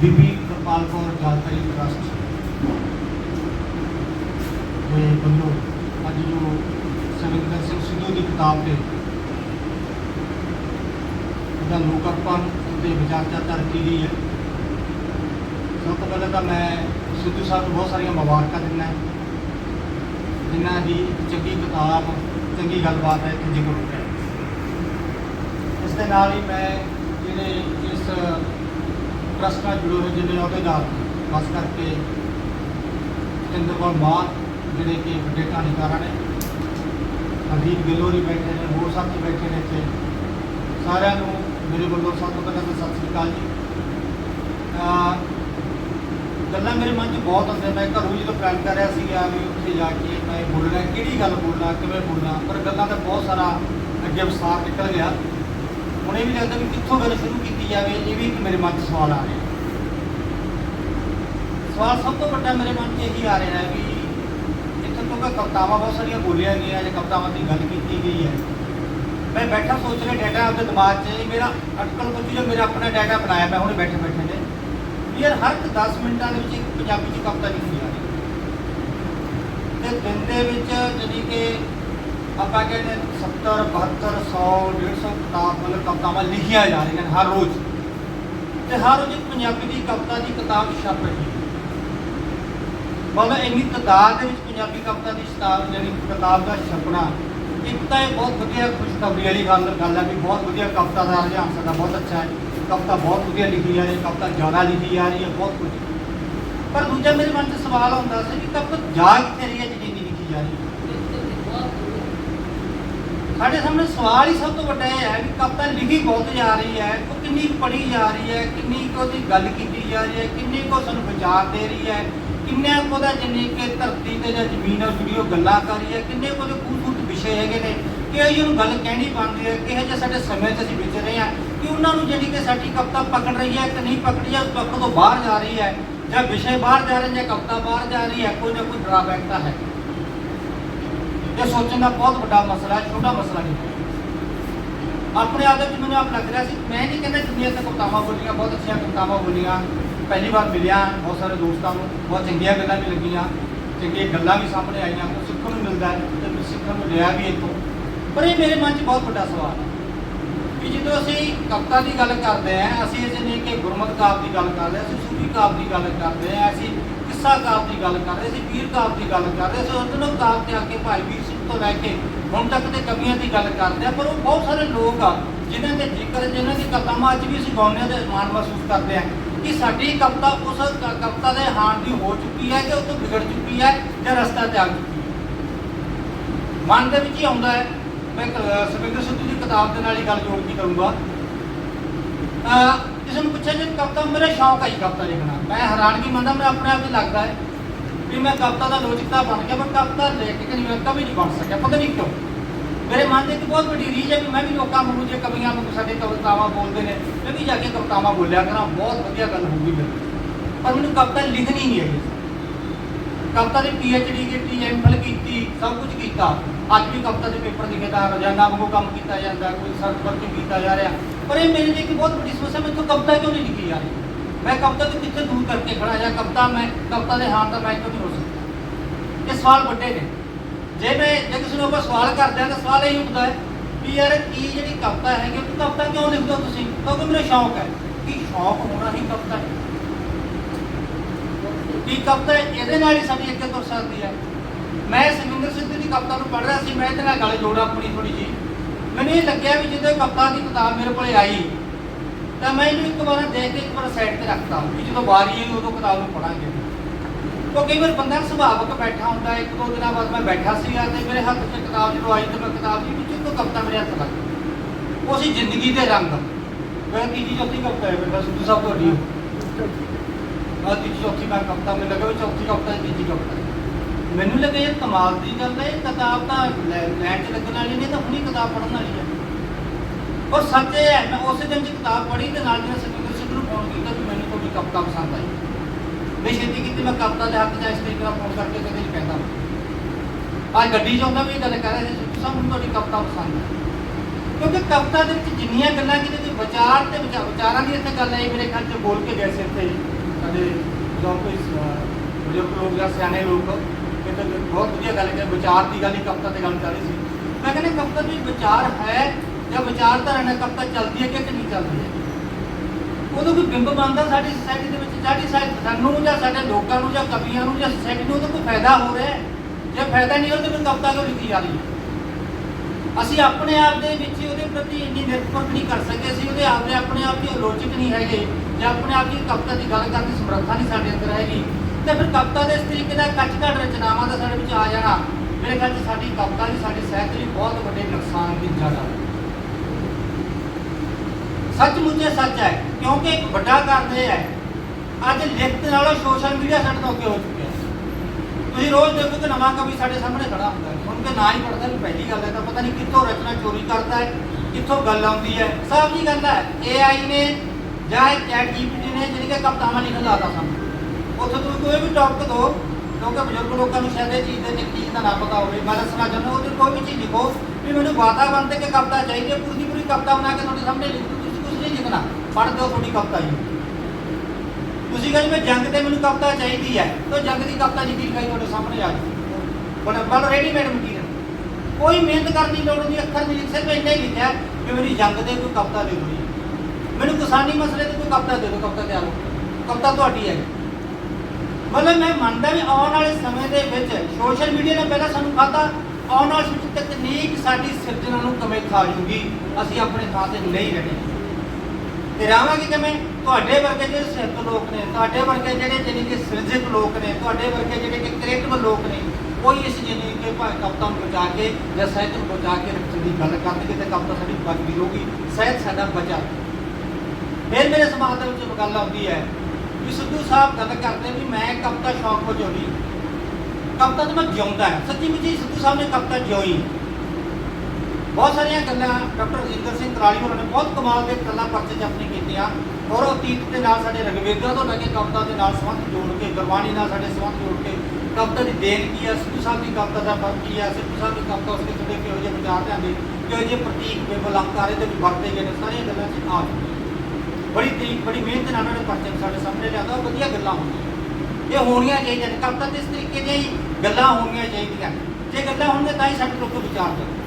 ਬੀਬੀ ਕਿਰਪਾਲ ਕੌਰ ਜਾਣਕਾਰੀ ਟਰਸਟ ਦੇ ਵੱਲੋਂ ਅੱਜ ਜੋ ਸਵਿੰਦਰ ਸਿੰਘ ਸਿੱਧੂ ਦੀ ਕਿਤਾਬ ਤੇ ਉਹਦਾ ਲੋਕ ਅਰਪਣ ਤੇ ਵਿਚਾਰ ਚਰਚਾ ਰੱਖੀ ਗਈ ਹੈ ਸਭ ਤੋਂ ਪਹਿਲਾਂ ਤਾਂ ਮੈਂ ਸਿੱਧੂ ਸਾਹਿਬ ਨੂੰ ਬਹੁਤ ਸਾਰੀਆਂ ਮੁਬਾਰਕਾਂ ਦਿੰਦਾ ਜਿਨ੍ਹਾਂ ਦੀ ਚੰਗੀ ਕਿਤਾਬ ਚੰਗੀ ਗੱਲਬਾਤ ਹੈ ਇੱਥੇ ਜ਼ਿਕਰ ਹੋ ਰਿਹਾ ਇਸ ਦੇ ਨਾਲ ਹੀ ਮੈਂ ਜਿਹੜੇ ਇਸ ਟਰਸਟ ਨਾਲ ਜੁੜੇ ਹੋਏ ਜਿਹੜੇ ਅਹੁਦੇਦਾਰ ਖਾਸ ਕਰਕੇ ਚੰਦਰਪਾਲ ਮਾਨ ਜਿਹੜੇ ਕਿ ਵੱਡੇ ਕਹਾਣੀਕਾਰ ਨੇ, ਹਰਦੀਪ ਗਿੱਲੋਰੀ ਬੈਠੇ ਨੇ, ਹੋਰ ਸਾਥੀ ਬੈਠੇ ਨੇ ਇੱਥੇ। ਸਾਰਿਆਂ ਨੂੰ ਮੇਰੇ ਵੱਲੋਂ ਸਭ ਤੋਂ ਪਹਿਲਾਂ ਤਾਂ ਸਤਿ ਸ੍ਰੀ ਅਕਾਲ ਜੀ। ਗੱਲਾਂ ਮੇਰੇ ਮਨ 'ਚ ਬਹੁਤ ਆਉਂਦੀਆਂ, ਮੈਂ ਘਰੋਂ ਜਦੋਂ ਪਲਾਨ ਕਰ ਰਿਹਾ ਸੀਗਾ ਵੀ ਉੱਥੇ ਜਾ ਕੇ ਮੈਂ ਬੋਲਣਾ, ਕਿਹੜੀ ਗੱਲ ਬੋਲਣਾ, ਕਿਵੇਂ ਬੋਲਣਾ, ਪਰ ਗੱਲਾਂ ਦਾ ਬਹੁਤ ਸਾਰਾ ਅੱਗੇ ਵਿਸਥਾਰ ਨਿਕਲ ਗਿਆ। ਹੁਣ ਇਹ ਵੀ ਲੱਗਦਾ ਵੀ ਕਿੱਥੋਂ ਗੱਲ ਸ਼ੁਰੂ ਕੀਤੀ ਜਾਵੇ, ਇਹ ਵੀ ਇੱਕ ਮੇਰੇ ਮਨ 'ਚ ਸਵਾਲ ਆ ਰਿਹਾ। ਸਵਾਲ ਸਭ ਤੋਂ ਵੱਡਾ ਮੇਰੇ ਮਨ 'ਚ ਇਹੀ ਆ ਰਿਹਾ ਵੀ ਇੱਥੇ ਤੋਂ ਕਿ ਕਵਤਾਵਾਂ ਬਹੁਤ ਸਾਰੀਆਂ ਬੋਲੀਆਂ ਗਈਆਂ ਜਾਂ ਕਵਤਾਵਾਂ ਦੀ ਗੱਲ ਕੀਤੀ ਗਈ ਹੈ। ਮੈਂ ਬੈਠਾ ਸੋਚ ਰਿਹਾ ਡਾਟਾ ਆਪਣੇ ਦਿਮਾਗ 'ਚ ਮੇਰਾ ਅਟਕਲ ਕੁਝ ਜੋ ਮੇਰਾ ਆਪਣਾ ਡਾਟਾ ਬਣਾਇਆ, ਮੈਂ ਹੁਣੇ ਬੈਠੇ ਬੈਠੇ ਨੇ। ਵੀ ਯਾਰ ਹਰ ਇੱਕ 10 ਮਿੰਟਾਂ ਦੇ ਵਿੱਚ ਇੱਕ ਪੰਜਾਬੀ 'ਚ ਕਵਿਤਾ ਲਿਖੀ ਜਾ ਰਹੀ ਤੇ ਦਿਨ ਦੇ ਵਿੱਚ ਜਿਹੜੀ ਕਿ ਆਪਾਂ ਕਹਿੰਦੇ 70 72 100 150 ਕਿਤਾਬ ਮਤਲਬ ਕਵਿਤਾਵਾਂ ਲਿਖੀਆਂ ਜਾ ਰਹੀਆਂ ਨੇ ਹਰ ਰੋਜ਼। ਤੇ ਹਰ ਰੋਜ਼ ਪੰਜਾਬੀ ਦੀ ਕਵਿਤਾ ਦੀ ਕਿਤਾਬ ਛਪ ਰਹੀ ਹੈ। ਮਤਲਬ ਇੰਨੀ ਤਾਦਾਦ ਦੇ ਵਿੱਚ ਪੰਜਾਬੀ ਕਵਿਤਾ ਦੀ ਕਿਤਾਬ ਜਿਹੜੀ ਕਿਤਾਬ ਦਾ ਛਪਣਾ, ਇੱਕ ਤਾਂ ਇਹ ਬਹੁਤ ਵਧੀਆ ਖੁਸ਼ਖਬਰੀ ਵਾਲੀ ਗੱਲ ਗੱਲ ਹੈ ਵੀ ਬਹੁਤ ਵਧੀਆ ਕਵਿਤਾ ਦਾ ਰੁਝਾਨ ਸਾਡਾ ਬਹੁਤ ਅੱਛਾ ਹੈ। ਕਵਿਤਾ ਬਹੁਤ ਵਧੀਆ ਲਿਖੀ ਜਾ ਰਹੀ ਹੈ, ਕਵਿਤਾ ਜ਼ਿਆਦਾ ਲਿਖੀ ਜਾ ਰਹੀ ਹੈ, ਬਹੁਤ ਕੁਝ। ਪਰ ਦੂਜਾ ਮੇਰੇ ਮਨ 'ਚ ਸਵਾਲ ਆਉਂਦਾ ਸੀ ਕਿ ਕਵਿਤਾ ਜਾ ਕਿੱਥੇ ਰਹੀ ਹੈ ਜਿਹੜੀ ਲਿਖੀ ਜਾ ਰਹੀ ਹੈ? ਸਾਡੇ ਸਾਹਮਣੇ ਸਵਾਲ ਹੀ ਸਭ ਤੋਂ ਵੱਡਾ ਇਹ ਹੈ ਕਿ ਕਵਿਤਾ ਲਿਖੀ ਬਹੁਤ ਜਾ ਰਹੀ ਹੈ, ਉਹ ਕਿੰਨੀ ਪੜ੍ਹੀ ਜਾ ਰਹੀ ਹੈ, ਕਿੰਨੀ ਕੁ ਉਹਦੀ ਗੱਲ ਕੀਤੀ ਜਾ ਰਹੀ ਹੈ, ਕਿੰਨੀ ਕੁ ਸਾਨੂੰ ਵਿਚਾਰ ਦੇ ਰਹੀ ਹੈ, ਕਿੰਨੇ ਕੁ ਉਹਦਾ ਜਿੰਨੀ ਕਿ ਧਰਤੀ ਤੇ ਜਾਂ ਜ਼ਮੀਨ ਨਾਲ ਜੁੜੀ ਉਹ ਗੱਲਾਂ ਕਰ ਰਹੀ ਹੈ, ਕਿੰਨੇ ਕੁ ਉਹਦੇ ਖੂਬਸੂਰਤ ਵਿਸ਼ੇ ਹੈਗੇ ਨੇ, ਕਿਹੋ ਜਿਹੀ ਉਹਨੂੰ ਗੱਲ ਕਹਿਣੀ ਬਣਦੀ ਹੈ, ਕਿਹੋ ਇਹ ਸਾਡੇ ਸਮੇਂ 'ਚ ਅਸੀਂ ਵਿਚਰ ਰਹੇ ਹਾਂ, ਕਿ ਉਹਨਾਂ ਨੂੰ ਜਿਹੜੀ ਕਿ ਸਾਡੀ ਕਵਿਤਾ ਪਕੜ ਰਹੀ ਹੈ ਕਿ ਨਹੀਂ ਪਕੜੀ ਹੈ, ਉਸ ਪਕੜ ਤੋਂ ਬਾਹਰ ਜਾ ਰਹੀ ਹੈ, ਜਾਂ ਵਿਸ਼ੇ ਬਾਹਰ ਜਾ ਰਹੇ ਜਾਂ ਕਵਿਤਾ ਬਾਹਰ ਜਾ ਰਹੀ ਹੈ, ਕੋਈ ਨਾ ਕੋਈ ਡਰਾਬੈਕ ਤਾਂ ਹੈ। ਇਹ ਸੋਚਣ ਦਾ ਬਹੁਤ ਵੱਡਾ ਮਸਲਾ ਹੈ, ਛੋਟਾ ਮਸਲਾ ਨਹੀਂ। ਆਪਣੇ ਆਪ ਦੇ ਵਿੱਚ ਮੈਨੂੰ ਆਪ ਲੱਗ ਰਿਹਾ ਸੀ। ਮੈਂ ਨਹੀਂ ਕਹਿੰਦਾ ਜਿੰਨੀਆਂ ਤੇ ਕਵਿਤਾਵਾਂ ਬੋਲੀਆਂ, ਬਹੁਤ ਅੱਛੀਆਂ ਕਵਿਤਾਵਾਂ ਬੋਲੀਆਂ। ਪਹਿਲੀ ਵਾਰ ਮਿਲਿਆ, ਬਹੁਤ ਸਾਰੇ ਦੋਸਤਾਂ ਨੂੰ, ਬਹੁਤ ਚੰਗੀਆਂ ਗੱਲਾਂ ਵੀ ਲੱਗੀਆਂ। ਚੰਗੀਆਂ ਗੱਲਾਂ ਵੀ ਸਾਹਮਣੇ ਆਈਆਂ ਕੁਝ ਸਿੱਖਣ ਨੂੰ ਮਿਲਦਾ ਹੈ ਤੇ ਕੁਝ ਸਿੱਖਣ ਨੂੰ ਲਿਆ ਵੀ ਇੱਥੋਂ। ਪਰ ਇਹ ਮੇਰੇ ਮਨ 'ਚ ਬਹੁਤ ਵੱਡਾ ਸਵਾਲ ਹੈ ਕਿ ਜਦੋਂ ਅਸੀਂ ਕਵਿਤਾ ਦੀ ਗੱਲ ਕਰਦੇ ਹਾਂ, ਅਸੀਂ ਇਹ ਨਹੀਂ ਕਿ ਗੁਰਮਤਿ ਕਾਵਿ ਦੀ ਗੱਲ ਕਰਦੇ ਹਾਂ, ਅਸੀਂ ਸੂਫੀ ਕਾਵਿ ਦੀ ਗੱਲ ਕਰਦੇ ਹਾਂ, ਅਸੀਂ ਕਿੱਸਾ ਕਾਵਿ ਦੀ ਗੱਲ ਕਰਦੇ ਹਾਂ ਅਸੀਂ ਪੀਰ ਕਾਵਿ ਦੀ ਗੱਲ ਕਰਦੇ ਹਾਂ ਅਸੀਂ ਉਹਨਾਂ ਕਾਵਿ ਤੇ ਆ ਕੇ ਭਾਈ ਵੀਰ ਸਿੰਘ ਤੋਂ ਲੈ ਕੇ ਹੁਣ ਤੱਕ ਦੇ ਕਵੀਆਂ ਦੀ ਗੱਲ ਕਰਦੇ ਹਾਂ ਪਰ ਉਹ ਬਹੁਤ ਸਾਰੇ ਲੋਕ ਆ, ਜਿਨ੍ਹਾਂ ਦੇ ਜ਼ਿਕਰ, ਜਿਨ੍ਹਾਂ ਦੀ ਕਵਿਤਾਵਾਂ ਅੱਜ ਵੀ ਅਸੀਂ ਗਾਉਂਦੇ ਤੇ ਮਾਣ ਮਹਿਸੂਸ ਕਰਦੇ ਹਾਂ ਕਿ ਸਾਡੀ ਕਵਿਤਾ ਉਸ ਕਵਿਤਾ ਦੇ ਹਾਣ ਦੀ ਹੋ ਚੁੱਕੀ ਹੈ ਕਿ ਉਹ ਤੋਂ ਵਿਗੜ ਚੁੱਕੀ ਹੈ ਜਾਂ ਰਸਤਾ ਤਿਆਗ ਚੁੱਕੀ ਹੈ। ਮਨ ਦੇ ਵਿੱਚ ਹੀ ਆਉਂਦਾ ਹੈ। ਮੈਂ ਸੁਖਿੰਦਰ ਸਿੱਧੂ ਦੀ ਕਿਤਾਬ ਦੇ ਨਾਲ ਹੀ ਗੱਲ ਜੋੜ ਕੇ ਕਰੂੰਗਾ ਕਿਸੇ ਨੂੰ ਪੁੱਛਿਆ ਜੇ ਕਵਿਤਾ ਮੇਰਾ ਸ਼ੌਂਕ ਹੈ ਜੀ ਕਵਿਤਾ ਲਿਖਣਾ। ਮੈਂ ਹੈਰਾਨਗੀ ਮੰਨਦਾ ਮੈਂ ਆਪਣੇ ਆਪ ਹੀ ਲੱਗਦਾ ਹੈ ਵੀ ਮੈਂ ਕਵਿਤਾ ਦਾ ਲੋਚਿਕਤਾ ਬਣ ਗਿਆ, ਪਰ ਕਵਿਤਾ ਲਿਖ ਕੇ ਨਹੀਂ ਮੈਂ ਕਵੀ ਨਹੀਂ ਬਣ ਸਕਿਆ, ਪਤਾ ਨਹੀਂ ਕਿਉਂ। ਮੇਰੇ ਮਨ ਦੇ ਇੱਕ ਬਹੁਤ ਵੱਡੀ ਰੀਝ ਹੈ ਵੀ ਮੈਂ ਵੀ ਲੋਕਾਂ ਨੂੰ ਜੇ ਕਵੀਆਂ ਨੂੰ ਸਾਡੇ ਕਵਿਤਾਵਾਂ ਬੋਲਦੇ ਨੇ, ਮੈਂ ਵੀ ਜਾ ਕੇ ਕਵਿਤਾਵਾਂ ਬੋਲਿਆ ਕਰਾਂ, ਬਹੁਤ ਵਧੀਆ ਗੱਲ ਹੋਊਗੀ ਮੇਰੇ ਪਰ ਮੈਨੂੰ ਕਵਿਤਾ ਲਿਖਣੀ ਨਹੀਂ ਆਈ ਕਵਿਤਾ ਦੀ ਪੀ ਐਚ ਡੀ ਕੀਤੀ ਐਮਫਿਲ ਕੀਤੀ, ਸਭ ਕੁਝ ਕੀਤਾ। ਅੱਜ ਵੀ ਕਵਿਤਾ ਦੇ ਪੇਪਰ ਲਿਖੇ ਦਾ ਰੋਜ਼ਾਨਾ ਵਾਂਗੂ ਕੰਮ ਕੀਤਾ ਜਾਂਦਾ, ਕੋਈ ਸਰਚ ਕੀਤਾ ਜਾ ਰਿਹਾ। ਪਰ ਇਹ ਮੇਰੇ ਲਈ ਇੱਕ ਬਹੁਤ ਵੱਡੀ ਸਮੱਸਿਆ ਮੈਨੂੰ ਕਵਿਤਾ ਕਿਉਂ ਨਹੀਂ ਲਿਖੀ ਜਾ ਰਹੀ? ਮੈਂ ਕਵਿਤਾ ਤੋਂ ਕਿੱਥੇ ਦੂਰ ਕਰਕੇ ਖੜਾ ਜਾਂ ਕਵਿਤਾ ਮੈਂ, ਕਵਿਤਾ ਦੇ ਹਾਰ ਦਾ ਮੈਂ ਕਿਉਂ ਨਹੀਂ ਹੋ ਸਕਦਾ। ਇਹ ਸਵਾਲ ਵੱਡੇ ਨੇ। ਜੇ ਮੈਂ, ਜੇ ਕਿਸੇ ਨੂੰ ਆਪਾਂ ਸਵਾਲ ਕਰਦੇ ਹਾਂ ਤਾਂ ਸਵਾਲ ਇਹ ਹੁੰਦਾ ਹੈ ਵੀ ਯਾਰ ਕੀ ਜਿਹੜੀ ਕਵਿਤਾ ਹੈਗੀ ਉਹ ਕਵਿਤਾ ਕਿਉਂ ਲਿਖਦੇ ਹੋ ਤੁਸੀਂ ਕਿਉਂਕਿ ਮੇਰਾ ਸ਼ੌਂਕ ਹੈ। ਕਿ ਸ਼ੌਂਕ ਹੋਣਾ ਹੀ ਕਵਿਤਾ? ਹੈ ਕੀ ਕਵਿਤਾ ਇਹਦੇ ਨਾਲ ਹੀ ਸਾਡੀ ਅੱਗੇ ਤੁਰ ਸਕਦੀ ਹੈ? ਮੈਂ ਸਮਿੰਦਰ ਸਿੱਧੂ ਦੀ ਕਵਿਤਾ ਨੂੰ ਪੜ੍ਹ ਰਿਹਾ ਸੀ, ਮੈਂ ਇਹਦੇ ਨਾਲ ਗੱਲ ਜੋੜਾ ਆਪਣੀ ਥੋੜੀ ਜੀ ਮੈਨੂੰ ਇਹ ਲੱਗਿਆ ਵੀ ਜਦੋਂ ਇਹ ਕਵਿਤਾ ਦੀ ਕਿਤਾਬ ਮੇਰੇ ਕੋਲੇ ਆਈ ਤਾਂ ਮੈਂ ਇਹਨੂੰ ਇੱਕ ਵਾਰ ਦੇਖ ਕੇ ਇੱਕ ਵਾਰ ਸਾਈਡ ਤੇ ਰੱਖਤਾ ਵੀ ਜਦੋਂ ਵਾਰੀ ਆਈ ਉਦੋਂ ਕਿਤਾਬ ਨੂੰ ਪੜਾਂਗੇ ਉਹ ਕਈ ਵਾਰ ਬੰਦਾ ਸੁਭਾਵਕ ਬੈਠਾ ਹੁੰਦਾ ਇੱਕ ਦੋ ਦਿਨਾਂ ਬਾਅਦ ਮੈਂ ਬੈਠਾ ਸੀਗਾ ਤੇ ਮੇਰੇ ਹੱਥ 'ਚ ਕਿਤਾਬ ਜਦੋਂ ਆਈ ਤੇ ਮੈਂ ਕਿਤਾਬ ਦੀ ਵਿੱਚ ਇੱਕ ਕਵਿਤਾ ਮੇਰੇ ਹੱਥ ਲੱਗ ਗਈ। ਉਹ ਸੀ ਜ਼ਿੰਦਗੀ ਦੇ ਰੰਗ। ਮੈਂ ਤੀਜੀ ਚੌਥੀ ਕਵਿਤਾ ਹੈ ਮੇਰੇ ਸਿੱਧੂ ਸਾਹਿਬ ਤੁਹਾਡੀ ਆ ਤੀਜੀ ਚੌਥੀ ਮੈਂ ਕਵਿਤਾ ਮੈਨੂੰ ਲੱਗਾ ਵੀ ਚੌਥੀ ਕਵਿਤਾ ਹੈ, ਤੀਜੀ ਕਵਿਤਾ ਮੈਨੂੰ ਲੱਗਿਆ ਇਹ ਕਮਾਲ ਦੀ ਗੱਲ ਹੈ ਇਹ ਕਿਤਾਬ ਤਾਂ ਲੈ- ਲੈਣ 'ਚ ਲੱਗਣ ਵਾਲੀ ਨਹੀਂ ਤਾਂ ਹੁਣੀ ਕਿਤਾਬ ਪੜ੍ਹਨ ਵਾਲੀ ਹੈ ਔਰ ਸੱਚ ਇਹ ਹੈ ਮੈਂ ਉਸੇ ਦਿਨ 'ਚ ਕਿਤਾਬ ਪੜ੍ਹੀ ਤੇ ਨਾਲ ਜਿਹੜਾ ਸਤਿੰਦਰ ਸਿੰਘ ਨੂੰ ਫੋਨ ਕੀਤਾ ਵੀ ਮੈਨੂੰ ਤੁਹਾਡੀ ਕਵਿਤਾ ਪਸੰਦ ਆਈ। ਮੈਂ ਛੇਤੀ ਕੀਤੀ ਮੈਂ ਕਵਿਤਾ ਦੇ ਹੱਕ 'ਚ ਇਸ ਤਰੀਕੇ ਨਾਲ ਫੋਨ ਕਰਕੇ ਕਦੇ ਨਹੀਂ ਕਹਿੰਦਾ। ਅੱਜ ਗੱਡੀ 'ਚ ਆਉਂਦਾ ਵੀ ਇਹ ਗੱਲ ਕਰ ਰਿਹਾ ਸੀ ਸਿੱਧੂ ਸਾਹਿਬ ਨੂੰ ਤੁਹਾਡੀ ਕਵਿਤਾ ਪਸੰਦ ਹੈ ਕਿਉਂਕਿ ਕਵਿਤਾ ਦੇ ਵਿੱਚ ਜਿੰਨੀਆਂ ਗੱਲਾਂ ਕਿਤੇ ਕੋਈ ਵਿਚਾਰ ਤੇ ਵਿਚਾਰ ਵਿਚਾਰਾਂ ਦੀ ਇੱਥੇ ਗੱਲ ਆਈ ਮੇਰੇ ਖਿਆਲ ਚ ਬੋਲ ਕੇ ਗਏ ਸੀ ਇੱਥੇ ਸਾਡੇ ਜੋ ਕੋਈ ਅਹ, ਬਜ਼ੁਰਗ ਲੋਕ ਜਾਂ ਸਿਆਣੇ ਲੋਕ। ਇਹ ਤਾਂ ਬਹੁਤ ਵਧੀਆ ਗੱਲ ਹੈ ਵਿਚਾਰ ਦੀ ਗੱਲ ਹੀ ਕਵਿਤਾ ਤੇ ਗੱਲ ਕਰ ਰਹੀ ਸੀ। ਮੈਂ ਕਹਿੰਦਾ ਕਵਿਤਾ ਵਿੱਚ ਵਿਚਾਰ ਹੈ ਜਾਂ ਵਿਚਾਰਧਾਰਾ ਨਾਲ ਕਵਿਤਾ ਚੱਲਦੀ ਹੈ ਕਿ ਨਹੀਂ ਚੱਲਦੀ ਹੈ? ਉਹਦਾ ਕੋਈ ਬਿੰਬ ਬਣਦਾ ਸਾਡੀ ਸੋਸਾਇਟੀ ਦੇ ਵਿੱਚ, ਸਾਡੀ ਸਾਨੂੰ ਜਾਂ ਸਾਡੇ ਲੋਕਾਂ ਨੂੰ ਜਾਂ ਕਵੀਆਂ ਨੂੰ ਜਾਂ ਸੋਸਾਇਟੀ ਨੂੰ ਉਹਦਾ ਕੋਈ ਫਾਇਦਾ ਹੋ ਰਿਹਾ ਹੈ? ਜੇ ਫਾਇਦਾ ਨਹੀਂ ਹੋ ਤਾਂ ਫਿਰ ਕਵਿਤਾ ਕਿਉਂ ਲਿਖੀ ਜਾ ਰਹੀ ਹੈ? ਅਸੀਂ ਆਪਣੇ ਆਪ ਦੇ ਵਿੱਚ ਉਹਦੇ ਪ੍ਰਤੀ ਇੰਨੀ ਨਿਰਭਰ ਨਹੀਂ ਕਰ ਸਕੇ, ਅਸੀਂ ਉਹਦੇ ਆਪ ਆਪਣੇ ਆਪ ਦੀ ਆਲੋਚਕ ਨਹੀਂ ਹੈਗੇ ਜਾਂ ਆਪਣੇ ਆਪ ਦੀ ਕਵਿਤਾ ਦੀ ਗੱਲ ਕਰਨ ਦੀ ਸਮਰੱਥਾ ਨਹੀਂ ਸਾਡੇ ਅੰਦਰ ਹੈਗੀ। ਤੇ ਫਿਰ ਕਵਿਤਾ ਦੇ ਇਸ ਤਰੀਕੇ ਦਾ ਕੱਚ ਘੱਟ ਰਚਨਾਵਾਂ ਦਾ ਸਾਡੇ ਵਿੱਚ ਆ ਜਾਣਾ, ਮੇਰੇ ਖਿਆਲ 'ਚ ਸਾਡੀ ਕਵਿਤਾ ਦੀ ਸਾਡੇ ਸਾਹਿਤ ਲਈ ਬਹੁਤ ਵੱਡੇ ਨੁਕਸਾਨ ਦੀ ਜੜ ਹੈ। ਸੱਚ ਮੁੱਝੇ ਸੱਚ ਹੈ, ਕਿਉਂਕਿ ਇੱਕ ਵੱਡਾ ਕਾਰਨ ਇਹ ਹੈ, ਅੱਜ ਲਿਖਤ ਨਾਲੋਂ ਸੋਸ਼ਲ ਮੀਡੀਆ ਸਾਡੇ ਤੋਂ ਅੱਗੇ ਹੋ ਚੁੱਕਿਆ ਤੁਸੀਂ ਰੋਜ਼ ਦੇਖੋ ਕਿ ਨਵਾਂ ਕਵੀ ਸਾਡੇ ਸਾਹਮਣੇ ਖੜਾ ਹੁੰਦਾ ਹੈ ਸੁਣ ਕੇ ਨਾ ਹੀ ਪੜਦਾ ਵੀ ਪਹਿਲੀ ਗੱਲ ਹੈ, ਤਾਂ ਪਤਾ ਨਹੀਂ ਕਿੱਥੋਂ ਰਚਨਾ ਚੋਰੀ ਕਰਦਾ ਹੈ, ਕਿੱਥੋਂ ਗੱਲ ਆਉਂਦੀ ਹੈ। ਸਭ ਦੀ ਗੱਲ ਹੈ AI ਨੇ ਜਾਂ ਚੈਟ GPT ਨੇ ਜਿਹੜੀ ਕਿ ਕਵਿਤਾਵਾਂ ਲਿਖਣ ਦਾ ਆਤਾ ਸਾਨੂੰ। ਉੱਥੇ ਤੁਸੀਂ ਕੋਈ ਵੀ ਟੌਪਿਕ ਦੋ, ਕਿਉਂਕਿ ਬਜ਼ੁਰਗ ਲੋਕਾਂ ਨੂੰ ਸ਼ਾਇਦ ਇਹ ਚੀਜ਼ ਦੇ ਨਿੱਕੀ ਚੀਜ਼ ਦਾ ਨਾ ਪਤਾ ਹੋਵੇ ਮੈਂ ਦੱਸਣਾ ਚਾਹੁੰਦਾ ਉਹਦੇ ਕੋਈ ਵੀ ਚੀਜ਼ ਲਿਖੋ, ਵੀ ਮੈਨੂੰ ਵਾਤਾਵਰਨ ਤੇ ਕਿ ਕਵਿਤਾ ਚਾਹੀਦੀ ਹੈ, ਪੂਰੀ ਪੂਰੀ ਕਵਿਤਾ ਬਣਾ ਕੇ ਤੁਹਾਡੇ ਸਾਹਮਣੇ ਲਿਖ ਦੂੰ ਤੁਸੀਂ ਕੁਝ ਨਹੀਂ ਲਿਖਣਾ, ਪੜ੍ਹ ਦਿਓ ਤੁਹਾਡੀ ਕਵਿਤਾ ਜੀ। ਤੁਸੀਂ ਕਹਿੰਦੇ ਮੈਂ ਜੰਗ ਤੇ ਮੈਨੂੰ ਕਵਿਤਾ ਚਾਹੀਦੀ ਹੈ, ਤਾਂ ਜੰਗ ਦੀ ਕਵਿਤਾ ਲਿਖੀ ਲਿਖਾਈ ਤੁਹਾਡੇ ਸਾਹਮਣੇ ਆ ਜਾਊ। ਬੜਾ ਬੜਾ ਰੈਡੀਮੇਡ ਮਟੀਰੀਅਲ ਕੋਈ ਮਿਹਨਤ ਕਰਨ ਦੀ ਲੋੜ ਨਹੀਂ, ਅੱਖਰ ਨਹੀਂ, ਸਿਰਫ ਇੰਨਾ ਹੀ ਲਿਖਿਆ ਕਿ ਮੇਰੀ ਜੰਗ ਤੇ ਕੋਈ ਕਵਿਤਾ ਦੇ ਦਿਓ ਜੀ। ਮੈਨੂੰ ਕਿਸਾਨੀ ਮਸਲੇ ਤੇ ਕੋਈ ਕਵਿਤਾ ਦੇ ਦਿਓ, ਕਵਿਤਾ ਤਿਆਰ ਹੋ ਕਵਿਤਾ ਤੁਹਾਡੀ ਹੈ ਮਤਲਬ ਮੈਂ ਮੰਨਦਾ ਵੀ ਆਉਣ ਵਾਲੇ ਸਮੇਂ ਦੇ ਵਿੱਚ ਸੋਸ਼ਲ ਮੀਡੀਆ ਨੇ ਪਹਿਲਾਂ ਸਾਨੂੰ ਖਾਤਾ ਆਉਣ ਵਾਲੇ ਤਕਨੀਕ ਸਾਡੀ ਸਿਰਜਣਾ ਨੂੰ ਕਿਵੇਂ ਖਾ ਜੂਗੀ, ਅਸੀਂ ਆਪਣੇ ਥਾਂ ਤੇ ਨਹੀਂ ਰਹਿਣੇ ਤੇ ਰਾਵਾਂਗੇ ਕਿਵੇਂ? ਤੁਹਾਡੇ ਵਰਗੇ ਜਿਹੜੇ ਸਿਹਤ ਲੋਕ ਨੇ, ਤੁਹਾਡੇ ਵਰਗੇ ਜਿਹੜੇ ਜਿਹਨੇ ਕਿ ਸਿਰਜਕ ਲੋਕ ਨੇ, ਤੁਹਾਡੇ ਵਰਗੇ ਜਿਹੜੇ ਕਿ ਕ੍ਰੀਏਟਿਵ ਲੋਕ ਨੇ, ਕੋਈ ਇਸ ਜਿਹਨੇ ਕਿ ਭਾਵੇਂ ਕਵਿਤਾ ਨੂੰ ਬਚਾ ਕੇ ਜਾਂ ਸਾਹਿਤ ਨੂੰ ਬਚਾ ਕੇ ਰੱਖਣ ਦੀ ਗੱਲ ਕਰਨਗੇ ਤੇ ਕਵਿਤਾ ਸਾਡੀ ਬਚਦੀ ਰਹੂਗੀ ਸਾਹਿਤ ਸਾਡਾ ਬਚਾ। ਫਿਰ ਮੇਰੇ ਸਮਾਜ ਦੇ ਵਿੱਚ ਗੱਲ ਆਉਂਦੀ ਹੈ ਵੀ ਸਿੱਧੂ ਸਾਹਿਬ ਗੱਲ ਕਰਦੇ ਵੀ ਮੈਂ ਕਵਿਤਾ ਸ਼ੌਕ ਵਜੋਂ ਨਹੀਂ। ਕਵਿਤਾ ਤਾਂ ਮੈਂ ਜਿਉਂਦਾ ਸੱਚੀ ਮੁੱਚੀ ਸਿੱਧੂ ਸਾਹਿਬ ਨੇ ਕਵਿਤਾ ਜਿਉਈ। ਬਹੁਤ ਸਾਰੀਆਂ ਗੱਲਾਂ ਡਾਕਟਰ ਰਜਿੰਦਰ ਸਿੰਘ ਤਰਾਲੀ ਹੋਰਾਂ ਨੇ ਬਹੁਤ ਕਮਾਲ ਦੇ ਗੱਲਾਂ ਪਰਚੇ 'ਚ ਆਪਣੀ ਕੀਤੀਆਂ। ਔਰ ਉਹ ਅਤੀਤ ਦੇ ਨਾਲ ਸਾਡੇ ਰਗਵੇਦਾਂ ਤੋਂ ਲੈ ਕੇ ਕਵਿਤਾ ਦੇ ਨਾਲ ਸੰਬੰਧ ਜੋੜ ਕੇ, ਗੁਰਬਾਣੀ ਨਾਲ ਸਾਡੇ ਸੰਬੰਧ ਜੋੜ ਕੇ ਕਵਿਤਾ ਦੀ ਦੇਣ ਕੀ ਹੈ ਸਿੱਧੂ ਸਾਹਿਬ ਦੀ ਕਵਿਤਾ ਦਾ ਫ਼ਰਕ ਹੈ ਸਿੱਧੂ ਸਾਹਿਬ ਦੀ ਕਵਿਤਾ ਉਸਦੇ ਦੇ ਕਿਹੋ ਜਿਹੇ ਵਿਚਾਰ ਲਿਆਂਦੇ, ਕਿਹੋ ਜਿਹੇ ਪ੍ਰਤੀਕ ਬਿੰਬਲ ਅਲੰਕਾਰ ਇਹਦੇ ਵਿੱਚ ਵਰਤੇ ਗਏ ਨੇ, ਸਾਰੀਆਂ ਗੱਲਾਂ 'ਚ ਆ ਚੁੱਕੀਆਂ ਬੜੀ ਤਰੀਕ ਬੜੀ ਮਿਹਨਤ ਨਾਲ ਉਹਨਾਂ ਨੇ ਪਰਚੇ ਸਾਡੇ ਸਾਹਮਣੇ ਲਿਆਂਦਾ, ਉਹ ਵਧੀਆ ਗੱਲਾਂ ਹੋਣਗੀਆਂ ਇਹ ਹੋਣੀਆਂ ਚਾਹੀਦੀਆਂ ਨੇ ਕਵਿਤਾ ਤੇ ਇਸ ਤਰੀਕੇ ਦੀਆਂ ਹੀ ਗੱਲਾਂ ਹੋਣੀਆਂ ਚਾਹੀਦੀਆਂ ਜੇ ਗੱਲਾਂ ਹੋਣਗੀਆਂ, ਤਾਂ ਹੀ ਸਾਡੇ ਲੋਕ ਵਿਚਾਰ ਕਰਦੇ